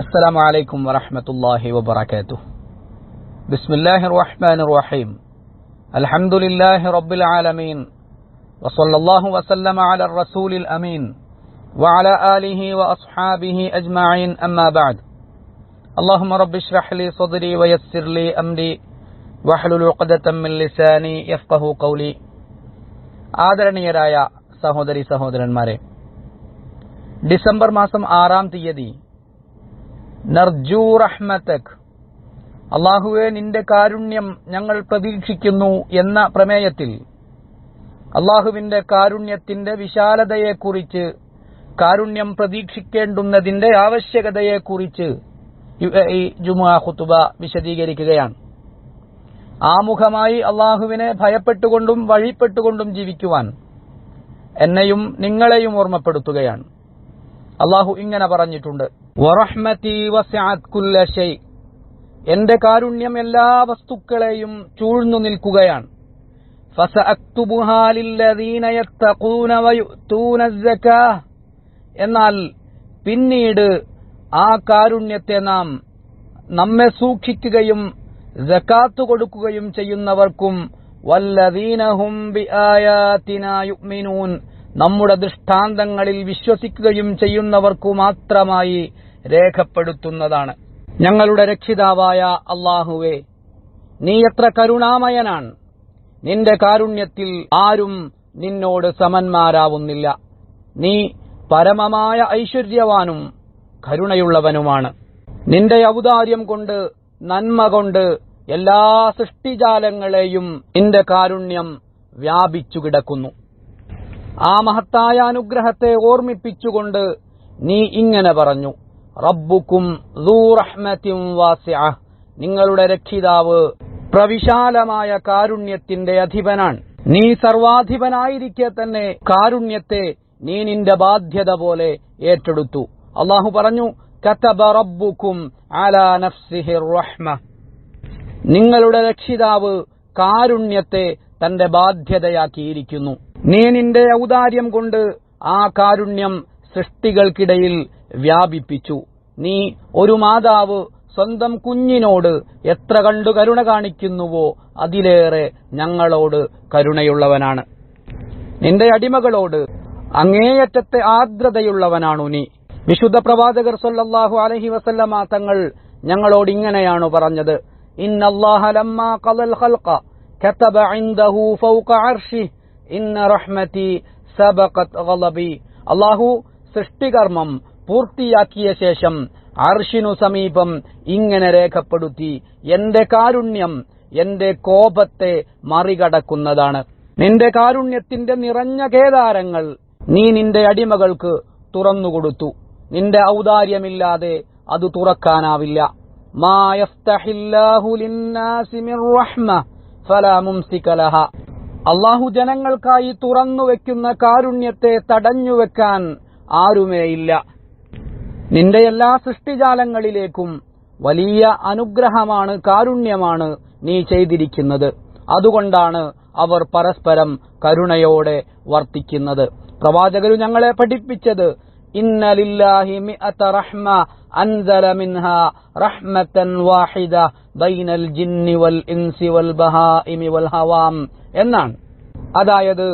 السلام عليكم ورحمة الله وبركاته بسم الله الرحمن الرحيم الحمد لله رب العالمين وصلى الله وسلم على الرسول الأمين وعلى آله وأصحابه أجمعين أما بعد اللهم رب اشرح لي صدري ويسر لي أمري واحلل عقدة من لساني يفقه قولي ആദരണീയരായ സഹോദരി സഹോദരന്മാരെ ഡിസംബർ മാസം ആറാം തീയതി നർജു റഹ്മത്തക് അള്ളാഹുവെ നിന്റെ കാരുണ്യം ഞങ്ങൾ പ്രതീക്ഷിക്കുന്നു എന്ന പ്രമേയത്തിൽ അള്ളാഹുവിന്റെ കാരുണ്യത്തിന്റെ വിശാലതയെക്കുറിച്ച് കാരുണ്യം പ്രതീക്ഷിക്കേണ്ടുന്നതിന്റെ ആവശ്യകതയെക്കുറിച്ച് ഈ ജുമുഅ വിശദീകരിക്കുകയാണ്. ആമുഖമായി അള്ളാഹുവിനെ ഭയപ്പെട്ടുകൊണ്ടും വഴിപ്പെട്ടുകൊണ്ടും ജീവിക്കുവാൻ എന്നെയും നിങ്ങളെയും ഓർമ്മപ്പെടുത്തുകയാണ്. അള്ളാഹു ഇങ്ങനെ പറഞ്ഞിട്ടുണ്ട്. വറഹ്മതി വസഅത് കുല്ല ഷൈ എന്റെ കാരുണ്യം എല്ലാ വസ്തുക്കളെയും ചൂഴ്ന്നു നിൽക്കുകയാണ്. എന്നാൽ പിന്നീട് ആ കാരുണ്യത്തെ നാം നമ്മെ സൂക്ഷിക്കുകയും ജക്കാത്ത് കൊടുക്കുകയും ചെയ്യുന്നവർക്കും വല്ലദീനഹും നമ്മുടെ ദൃഷ്ടാന്തങ്ങളിൽ വിശ്വസിക്കുകയും ചെയ്യുന്നവർക്കു മാത്രമായി രേഖപ്പെടുത്തുന്നതാണ്. ഞങ്ങളുടെ രക്ഷിതാവായ അള്ളാഹുവേ നീ എത്ര കരുണാമയനാണ്. നിന്റെ കാരുണ്യത്തിൽ ആരും നിന്നോട് സമന്മാരാവുന്നില്ല. നീ പരമമായ ഐശ്വര്യവാനും കരുണയുള്ളവനുമാണ്. നിന്റെ ഔദാര്യം കൊണ്ട് നന്മ കൊണ്ട് എല്ലാ സൃഷ്ടിജാലങ്ങളെയും നിന്റെ കാരുണ്യം വ്യാപിച്ചു കിടക്കുന്നു. ആ മഹത്തായ അനുഗ്രഹത്തെ ഓർമ്മിപ്പിച്ചുകൊണ്ട് നീ ഇങ്ങനെ പറഞ്ഞു. റബ്ബുക്കും നിങ്ങളുടെ രക്ഷിതാവ് പ്രവിശാലമായ കാരുണ്യത്തിന്റെ അധിപനാണ്. നീ സർവാധിപനായിരിക്കെ തന്നെ കാരുണ്യത്തെ നീ നിന്റെ ബാധ്യത പോലെ ഏറ്റെടുത്തു. അള്ളാഹു പറഞ്ഞു കതബ റബ്ബുക്കും നിങ്ങളുടെ രക്ഷിതാവ് കാരുണ്യത്തെ തന്റെ ബാധ്യതയാക്കിയിരിക്കുന്നു. നീ നിന്റെ ഔദാര്യം കൊണ്ട് ആ കാരുണ്യം സൃഷ്ടികൾക്കിടയിൽ വ്യാപിപ്പിച്ചു. നീ ഒരു മാതാവ് സ്വന്തം കുഞ്ഞിനോട് എത്ര കണ്ടു കരുണ കാണിക്കുന്നുവോ അതിലേറെ ഞങ്ങളോട് കരുണയുള്ളവനാണ്. നിന്റെ അടിമകളോട് അങ്ങേയറ്റത്തെ ആർദ്രതയുള്ളവനാണു നീ. വിശുദ്ധ പ്രവാചകർ സൊല്ലാഹു അലഹി വസല്ലമ തങ്ങൾ ഞങ്ങളോട് ഇങ്ങനെയാണ് പറഞ്ഞത്. അള്ളാഹു സൃഷ്ടികർമ്മം പൂർത്തിയാക്കിയ ശേഷം അർഷിനു സമീപം ഇങ്ങനെ രേഖപ്പെടുത്തി എന്റെ കാരുണ്യം എന്റെ കോപത്തെ മറികടക്കുന്നതാണ്. നിന്റെ കാരുണ്യത്തിന്റെ നിറഞ്ഞ കേദാരങ്ങൾ നീ നിന്റെ അടിമകൾക്ക് തുറന്നുകൊടുത്തു. നിന്റെ ഔദാര്യമില്ലാതെ അത് തുറക്കാനാവില്ല. അള്ളാഹു ജനങ്ങൾക്കായി തുറന്നു വെക്കുന്ന കാരുണ്യത്തെ തടഞ്ഞുവെക്കാൻ ആരുമേയില്ല. നിന്റെ എല്ലാ സൃഷ്ടിജാലങ്ങളിലേക്കും വലിയ അനുഗ്രഹമാണ് കാരുണ്യമാണ് നീ ചെയ്തിരിക്കുന്നത്. അതുകൊണ്ടാണ് അവർ പരസ്പരം കരുണയോടെ വർത്തിക്കുന്നത്. പ്രവാചകരു ഞങ്ങളെ പഠിപ്പിച്ചത് ഇന്നലില്ലാഹി മിഅത റഹ്മ അൻസല വാഹിദ ബൈനൽ വൽ വൽ വൽ ഹവാം എന്നാണ്. അതായത്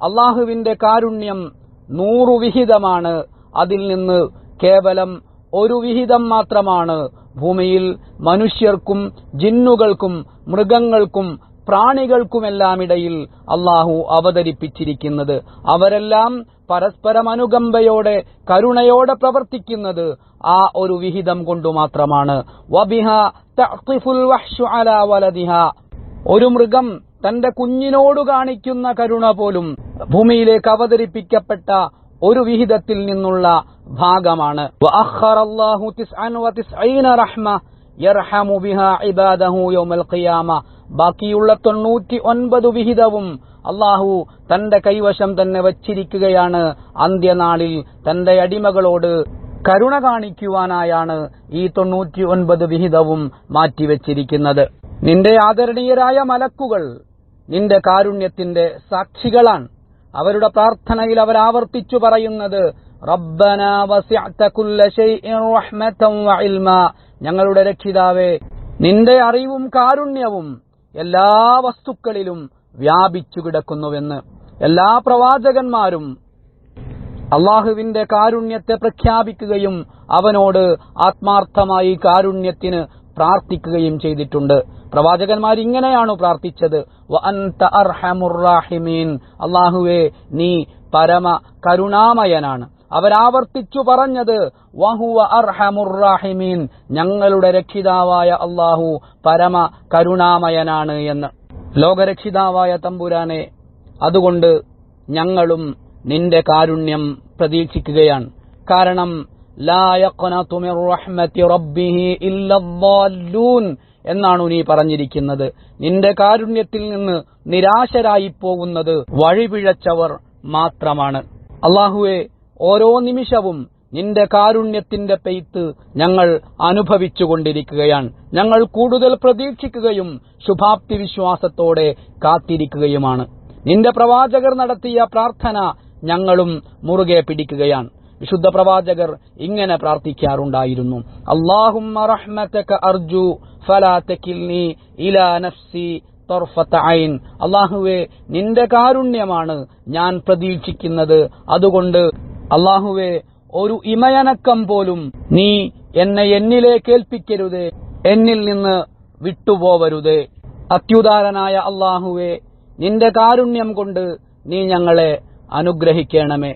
അള്ളാഹുവിന്റെ കാരുണ്യം നൂറു വിഹിതമാണ്. അതിൽ നിന്ന് കേവലം ഒരു വിഹിതം മാത്രമാണ്. ഭൂമിയിൽ മനുഷ്യർക്കും ജിന്നുകൾക്കും മൃഗങ്ങൾക്കും പ്രാണികൾക്കുമെല്ലാമിടയിൽ അള്ളാഹു അവതരിപ്പിച്ചിരിക്കുന്നത്. അവരെല്ലാം പരസ്പരം അനുകമ്പയോടെ കരുണയോടെ പ്രവർത്തിക്കുന്നത് ആ ഒരു വിഹിതം കൊണ്ടു മാത്രമാണ്. ഒരു മൃഗം തന്റെ കുഞ്ഞിനോട് കാണിക്കുന്ന കരുണ പോലും ഭൂമിയിലേക്ക് അവതരിപ്പിക്കപ്പെട്ട ഒരു വിഹിതത്തിൽ നിന്നുള്ള ഭാഗമാണ്. ബാക്കിയുള്ള തൊണ്ണൂറ്റി ഒൻപത് വിഹിതവും അള്ളാഹു തന്റെ കൈവശം തന്നെ വച്ചിരിക്കുകയാണ്. അന്ത്യനാളിൽ തന്റെ അടിമകളോട് കരുണ കാണിക്കുവാനായാണ് ഈ തൊണ്ണൂറ്റി ഒൻപത് വിഹിതവും മാറ്റിവെച്ചിരിക്കുന്നത്. നിന്റെ ആദരണീയരായ മലക്കുകൾ നിന്റെ കാരുണ്യത്തിന്റെ സാക്ഷികളാണ്. അവരുടെ പ്രാർത്ഥനയിൽ അവർ ആവർത്തിച്ചു പറയുന്നത് ഞങ്ങളുടെ രക്ഷിതാവേ നിന്റെ അറിവും കാരുണ്യവും എല്ലാ വസ്തുക്കളിലും വ്യാപിച്ചു കിടക്കുന്നുവെന്ന് എല്ലാ പ്രവാചകന്മാരും അള്ളാഹുവിന്റെ കാരുണ്യത്തെ പ്രഖ്യാപിക്കുകയും അവനോട് ആത്മാർത്ഥമായി കാരുണ്യത്തിന് പ്രാർത്ഥിക്കുകയും ചെയ്തിട്ടുണ്ട്. പ്രവാചകന്മാർ ഇങ്ങനെയാണ് പ്രാർത്ഥിച്ചത്. അള്ളാഹുവേ നീ പരമ കരുണാമയനാണ്. അവരാവർത്തിച്ചു പറഞ്ഞത് വഹുവ അർഹമുർ റാഹിമീൻ. ഞങ്ങളുടെ രക്ഷിതാവായ അള്ളാഹു പരമ കരുണാമയനാണ് എന്ന്. ലോകരക്ഷിതാവായ തമ്പുരാനെ അതുകൊണ്ട് ഞങ്ങളും നിന്റെ കാരുണ്യം പ്രതീക്ഷിക്കുകയാണ്. കാരണം ലാ റബ്ബിഹി ഇല്ലദ്ദാല്ലൂൻ എന്നാണ് നീ പറഞ്ഞിരിക്കുന്നത്. നിന്റെ കാരുണ്യത്തിൽ നിന്ന് നിരാശരായി പോകുന്നത് വഴിപിഴച്ചവർ മാത്രമാണ്. അള്ളാഹുവെ ഓരോ നിമിഷവും നിന്റെ കാരുണ്യത്തിന്റെ പെയ്ത്ത് ഞങ്ങൾ അനുഭവിച്ചുകൊണ്ടിരിക്കുകയാണ്. ഞങ്ങൾ കൂടുതൽ പ്രതീക്ഷിക്കുകയും ശുഭാപ്തി വിശ്വാസത്തോടെ കാത്തിരിക്കുകയുമാണ്. നിന്റെ പ്രവാചകർ നടത്തിയ പ്രാർത്ഥന ഞങ്ങളും മുറുകെ പിടിക്കുകയാണ്. വിശുദ്ധ പ്രവാചകർ ഇങ്ങനെ പ്രാർത്ഥിക്കാറുണ്ടായിരുന്നു. അള്ളാഹുമ്മ റഹ്മതക അർജു ഫലാ ഇലാ നഫ്സി അള്ളാഹുവെ നിന്റെ കാരുണ്യമാണ് ഞാൻ പ്രതീക്ഷിക്കുന്നത്. അതുകൊണ്ട് അള്ളാഹുവെ ഒരു ഇമയനക്കം പോലും നീ എന്നെ എന്നിലേക്ക് ഏൽപ്പിക്കരുതേ എന്നിൽ നിന്ന് വിട്ടുപോവരുതേ. അത്യുദാരനായ അള്ളാഹുവെ നിന്റെ കാരുണ്യം കൊണ്ട് നീ ഞങ്ങളെ അനുഗ്രഹിക്കണമേ.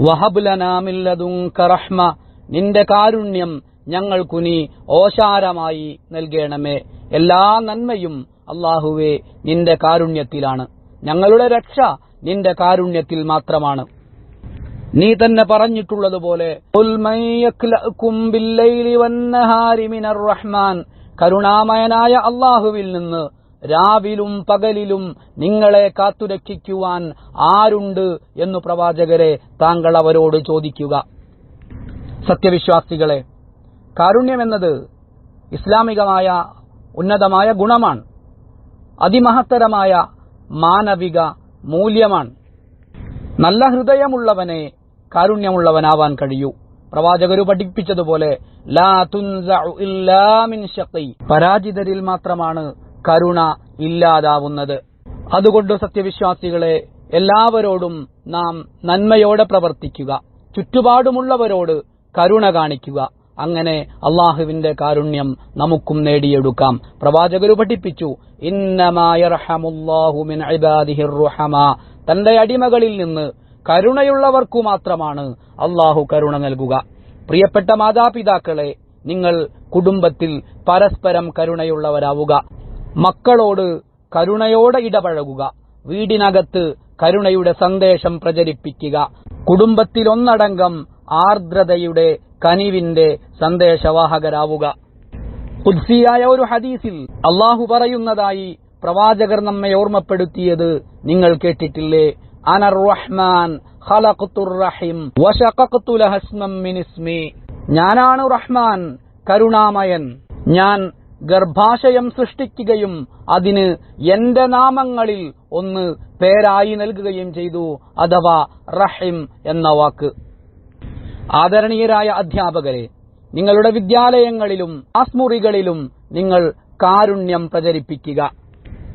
വഹബുലനാമില്ലതുങ്ക റഹ്മ. നിന്റെ കാരുണ്യം ഞങ്ങൾക്കു നീ ഓശാരമായി നൽകണമേ. എല്ലാ നന്മയും അള്ളാഹുവെ നിന്റെ കാരുണ്യത്തിലാണ്. ഞങ്ങളുടെ രക്ഷ നിന്റെ കാരുണ്യത്തിൽ മാത്രമാണ്. നീ തന്നെ പറഞ്ഞിട്ടുള്ളതുപോലെ "ഖുൽ മൻ യക്ലഉകും ബില്ലൈലി വന്നഹാരി മിനർ റഹ്മാൻ. കരുണാമയനായ അള്ളാഹുവിൽ നിന്ന് രാവിലും പകലിലും നിങ്ങളെ കാത്തുരക്ഷിക്കുവാൻ ആരുണ്ട് എന്നു പ്രവാചകരെ താങ്കൾ അവരോട് ചോദിക്കുക. സത്യവിശ്വാസികളെ കാരുണ്യമെന്നത് ഇസ്ലാമികമായ ഉന്നതമായ ഗുണമാണ്. അതിമഹത്തരമായ മാനവിക മൂല്യമാണ്. നല്ല ഹൃദയമുള്ളവനെ കാരുണ്യമുള്ളവനാവാൻ കഴിയൂ. പ്രവാചകരു പഠിപ്പിച്ചതുപോലെ പരാജിതരിൽ മാത്രമാണ് കരുണ ഇല്ലാതാവുന്നത്. അതുകൊണ്ട് സത്യവിശ്വാസികളെ എല്ലാവരോടും നാം നന്മയോടെ പ്രവർത്തിക്കുക. ചുറ്റുപാടുമുള്ളവരോട് കരുണ കാണിക്കുക. അങ്ങനെ അള്ളാഹുവിന്റെ കാരുണ്യം നമുക്കും നേടിയെടുക്കാം. പ്രവാചകരു പഠിപ്പിച്ചു തന്റെ അടിമകളിൽ നിന്ന് കരുണയുള്ളവർക്കു മാത്രമാണ് അള്ളാഹു കരുണ നൽകുക. പ്രിയപ്പെട്ട മാതാപിതാക്കളെ നിങ്ങൾ കുടുംബത്തിൽ പരസ്പരം കരുണയുള്ളവരാവുക. മക്കളോട് കരുണയോടെ ഇടപഴകുക. വീടിനകത്ത് കരുണയുടെ സന്ദേശം പ്രചരിപ്പിക്കുക. കുടുംബത്തിലൊന്നടങ്കം ആർദ്രതയുടെ കനിവിന്റെ സന്ദേശവാഹകരാവുക. കുദ്സിയായ ഒരു ഹദീസിൽ അള്ളാഹു പറയുന്നതായി പ്രവാചകർ നമ്മെ ഓർമ്മപ്പെടുത്തിയത് നിങ്ങൾ കേട്ടിട്ടില്ലേ? അനർ റഹ്മാൻ ഞാനാണ് റഹ്മാൻ കരുണാമയൻ. ഞാൻ ഗർഭാശയം സൃഷ്ടിക്കുകയും അതിന് എന്റെ നാമങ്ങളിൽ ഒന്ന് പേരായി നൽകുകയും ചെയ്തു അഥവാ റഹിം എന്ന വാക്ക്. ആദരണീയരായ അധ്യാപകരെ നിങ്ങളുടെ വിദ്യാലയങ്ങളിലും ആസ്മുറികളിലും നിങ്ങൾ കാരുണ്യം പ്രചരിപ്പിക്കുക.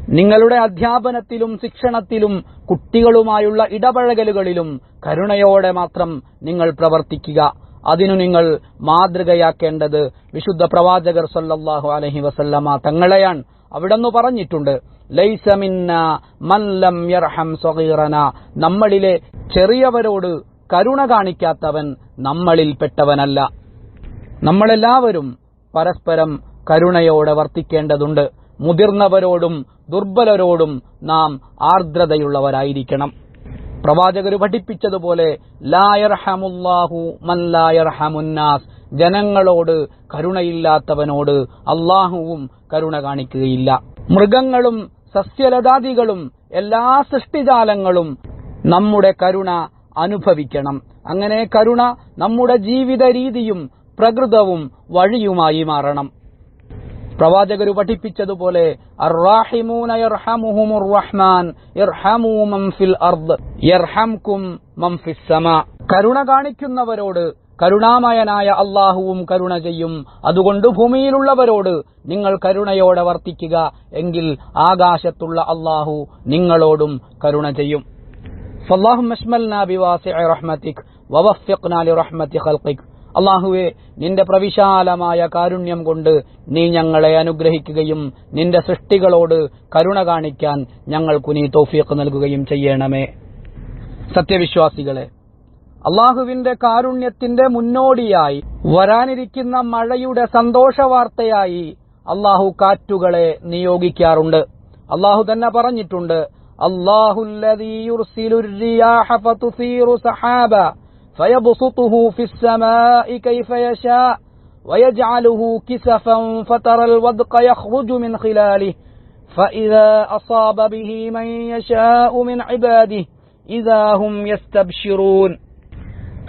നിങ്ങളുടെ അധ്യാപനത്തിലും ശിക്ഷണത്തിലും കുട്ടികളുമായുള്ള ഇടപഴകലുകളിലും കരുണയോടെ മാത്രം നിങ്ങൾ പ്രവർത്തിക്കുക. അതിനു നിങ്ങൾ മാതൃകയാക്കേണ്ടത് വിശുദ്ധ പ്രവാചകർ സല്ലല്ലാഹു അലൈഹി വസല്ലമ തങ്ങളെയാണ്. അവിടെന്ന് പറഞ്ഞിട്ടുണ്ട് യർഹം നമ്മളിലെ ചെറിയവരോട് കരുണ കാണിക്കാത്തവൻ നമ്മളിൽപ്പെട്ടവനല്ല നമ്മളെല്ലാവരും പരസ്പരം കരുണയോടെ വർത്തിക്കേണ്ടതുണ്ട്. മുതിർന്നവരോടും ദുർബലരോടും നാം ആർദ്രതയുള്ളവരായിരിക്കണം. പ്രവാചകര് പഠിപ്പിച്ചതുപോലെ ലായർഹമുല്ലാഹു മൻ ലായർഹമുന്നാസ് ജനങ്ങളോട് കരുണയില്ലാത്തവനോട് അള്ളാഹുവും കരുണ കാണിക്കുകയില്ല. മൃഗങ്ങളും സസ്യലതാദികളും എല്ലാ സൃഷ്ടിജാലങ്ങളും നമ്മുടെ കരുണ അനുഭവിക്കണം. അങ്ങനെ കരുണ നമ്മുടെ ജീവിത രീതിയും പ്രകൃതവും വഴിയുമായി മാറണം. പ്രവാചകർ പഠിപ്പിച്ചതുപോലെ കരുണ കാണിക്കുന്നവരോട് കരുണാമയനായ അള്ളാഹുവും കരുണ ചെയ്യും. അതുകൊണ്ട് ഭൂമിയിലുള്ളവരോട് നിങ്ങൾ കരുണയോടെ വർത്തിക്കുക. എങ്കിൽ ആകാശത്തുള്ള അള്ളാഹു നിങ്ങളോടും കരുണ ചെയ്യും. ഫല്ലാഹു മഷ്മൽനാ ബിവാസിഅ റഹ്മതിക് വവഫിഖ്നാ ലിറഹ്മതി ഖൽഖിക്. അള്ളാഹുവെ നിന്റെ പ്രവിശാലമായ കാരുണ്യം കൊണ്ട് നീ ഞങ്ങളെ അനുഗ്രഹിക്കുകയും നിന്റെ സൃഷ്ടികളോട് കരുണ കാണിക്കാൻ ഞങ്ങൾക്കു നീ തൗഫീഖ് നൽകുകയും ചെയ്യണമേ. സത്യവിശ്വാസികളെ അള്ളാഹുവിന്റെ കാരുണ്യത്തിന്റെ മുന്നോടിയായി വരാനിരിക്കുന്ന മഴയുടെ സന്തോഷ വാർത്തയായി അള്ളാഹു കാറ്റുകളെ നിയോഗിക്കാറുണ്ട്. അള്ളാഹു തന്നെ പറഞ്ഞിട്ടുണ്ട് അള്ളാഹു فيبسطه في السماء كيف يشاء ويجعله كسفا فترى الودق يخرج من خلاله فإذا أصاب به من يشاء من عباده إذا هم يستبشرون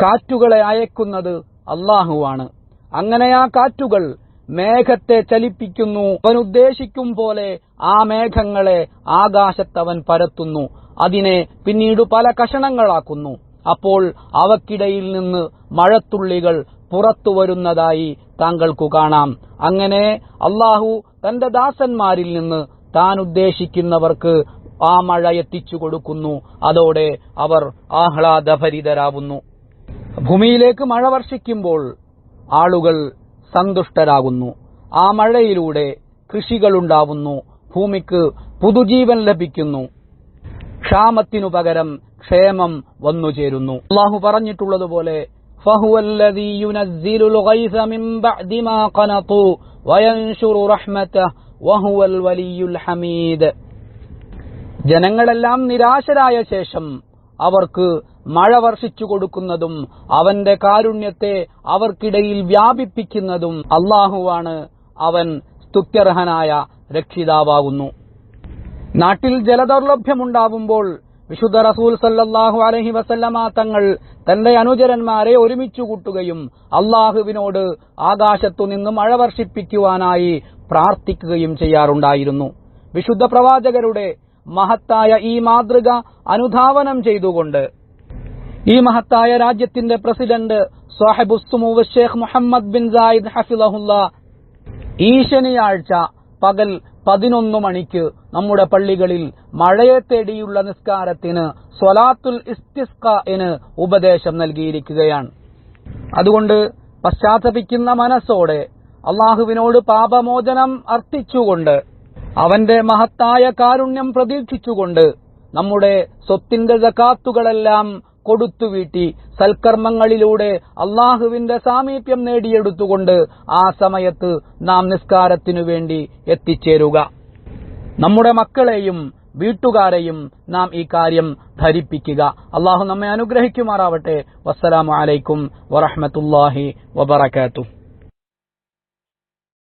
കാറ്റുകളെ അയക്കുന്നത് അള്ളാഹുവാണ് അങ്ങനെ ആ കാറ്റുകൾ മേഘത്തെ ചലിപ്പിക്കുന്നു അവൻ ഉദ്ദേശിക്കും പോലെ ആ മേഘങ്ങളെ ആകാശത്തവൻ പരത്തുന്നു അതിനെ പിന്നീട് പല കഷണങ്ങളാക്കുന്നു അപ്പോൾ അവക്കിടയിൽ നിന്ന് മഴത്തുള്ളികൾ പുറത്തു വരുന്നതായി താങ്കൾക്കു കാണാം. അങ്ങനെ അള്ളാഹു തന്റെ ദാസന്മാരിൽ നിന്ന് താൻ ഉദ്ദേശിക്കുന്നവർക്ക് ആ മഴ എത്തിച്ചു കൊടുക്കുന്നു. അതോടെ അവർ ആഹ്ലാദഭരിതരാകുന്നു ഭൂമിയിലേക്ക് മഴ വർഷിക്കുമ്പോൾ ആളുകൾ സന്തുഷ്ടരാകുന്നു. ആ മഴയിലൂടെ കൃഷികളുണ്ടാവുന്നു. ഭൂമിക്ക് പുതുജീവൻ ലഭിക്കുന്നു. ക്ഷാമത്തിനു പകരം ക്ഷേമം വന്നു ചേരുന്നു. അള്ളാഹു പറഞ്ഞിട്ടുള്ളതുപോലെ ജനങ്ങളെല്ലാം നിരാശരായ ശേഷം അവർക്ക് മഴ വർഷിച്ചു കൊടുക്കുന്നതും അവന്റെ കാരുണ്യത്തെ അവർക്കിടയിൽ വ്യാപിപ്പിക്കുന്നതും അള്ളാഹുവാണ് അവൻ സ്തുത്യർഹനായ രക്ഷിതാവാകുന്നു. നാട്ടിൽ ജലദൗർലഭ്യമുണ്ടാവുമ്പോൾ വിശുദ്ധ റസൂൽ സല്ലാഹു അലഹി വസല്ലമ തങ്ങൾ തന്റെ അനുചരന്മാരെ ഒരുമിച്ചു കൂട്ടുകയും അള്ളാഹുവിനോട് ആകാശത്തു നിന്ന് മഴ വർഷിപ്പിക്കുവാനായി പ്രാർത്ഥിക്കുകയും ചെയ്യാറുണ്ടായിരുന്നു. വിശുദ്ധ പ്രവാചകരുടെ മഹത്തായ ഈ മാതൃക അനുധാവനം ചെയ്തുകൊണ്ട് ഈ മഹത്തായ രാജ്യത്തിന്റെ പ്രസിഡന്റ് സാഹിബുസ്സുമു ഷേഖ് മുഹമ്മദ് ബിൻ സായിദ് ഹഫിലഹുല്ല ഈ ശനിയാഴ്ച പകൽ പതിനൊന്ന് മണിക്ക് നമ്മുടെ പള്ളികളിൽ മഴയെ തേടിയുള്ള നിസ്കാരത്തിന് സ്വലാത്തുൽ ഇസ്തിസ്കന് ഉപദേശം നൽകിയിരിക്കുകയാണ്. അതുകൊണ്ട് പശ്ചാത്തപിക്കുന്ന മനസ്സോടെ അള്ളാഹുവിനോട് പാപമോചനം അർത്ഥിച്ചുകൊണ്ട് അവന്റെ മഹത്തായ കാരുണ്യം പ്രതീക്ഷിച്ചുകൊണ്ട് നമ്മുടെ സ്വത്തിന്റെ ജക്കാത്തുകളെല്ലാം കൊടുത്തുവീട്ടി സൽക്കർമ്മങ്ങളിലൂടെ അള്ളാഹുവിന്റെ സാമീപ്യം നേടിയെടുത്തുകൊണ്ട് ആ സമയത്ത് നാം നിസ്കാരത്തിനു വേണ്ടി എത്തിച്ചേരുക. നമ്മുടെ മക്കളെയും വീട്ടുകാരെയും നാം ഈ കാര്യം ധരിപ്പിക്കുക. അള്ളാഹു നമ്മെ അനുഗ്രഹിക്കുമാറാവട്ടെ. വസ്സലാമലൈക്കും വറഹമത്തല്ലാഹി വബറകാതുഹു.